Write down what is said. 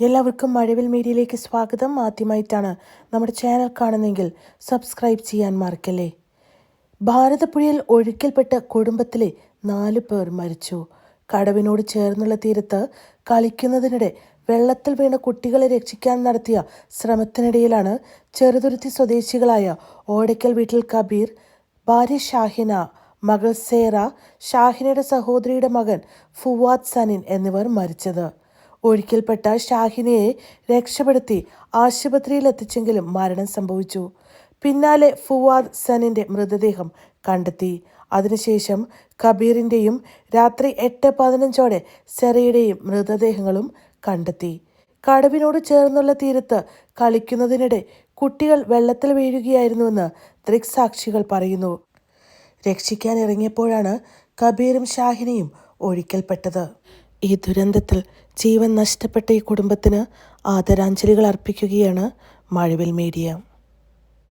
എല്ലാവർക്കും മഴവിൽ മീഡിയയിലേക്ക് സ്വാഗതം. ആദ്യമായിട്ടാണ് നമ്മുടെ ചാനൽ കാണുന്നെങ്കിൽ സബ്സ്ക്രൈബ് ചെയ്യാൻ മറക്കല്ലേ. ഭാരതപ്പുഴയിൽ ഒഴുക്കിൽപ്പെട്ട കുടുംബത്തിലെ നാല് പേർ മരിച്ചു. കടവിനോട് ചേർന്നുള്ള തീരത്ത് കളിക്കുന്നതിനിടെ വെള്ളത്തിൽ വീണ കുട്ടികളെ രക്ഷിക്കാൻ നടത്തിയ ശ്രമത്തിനിടയിലാണ് ചെറുതുരുത്തി സ്വദേശികളായ ഓടയ്ക്കൽ വീട്ടിൽ കബീർ ഭാര്യ ഷാഹിന മകൾ സേറ ഷാഹിനയുടെ സഹോദരിയുടെ മകൻ ഫുവാദ് സനിൻ എന്നിവർ മരിച്ചത്. ഒഴുക്കിൽപ്പെട്ട ഷാഹിനയെ രക്ഷപ്പെടുത്തി ആശുപത്രിയിൽ എത്തിച്ചെങ്കിലും മരണം സംഭവിച്ചു. പിന്നാലെ ഫുവാദ് സനിന്റെ മൃതദേഹം കണ്ടെത്തി. അതിനുശേഷം കബീറിന്റെയും രാത്രി എട്ട് പതിനഞ്ചോടെ സെറയുടെയും മൃതദേഹങ്ങളും കണ്ടെത്തി. കടവിനോട് ചേർന്നുള്ള തീരത്ത് കളിക്കുന്നതിനിടെ കുട്ടികൾ വെള്ളത്തിൽ വീഴുകയായിരുന്നുവെന്ന് ദൃക്സാക്ഷികൾ പറയുന്നു. രക്ഷിക്കാൻ ഇറങ്ങിയപ്പോഴാണ് കബീറും ഷാഹിനയും ഒഴിക്കൽപ്പെട്ടത് ഈ ദുരന്തത്തിൽ ജീവൻ നഷ്ടപ്പെട്ട ഈ കുടുംബത്തിന് ആദരാഞ്ജലികൾ അർപ്പിക്കുകയാണ് മഴവിൽ മീഡിയ.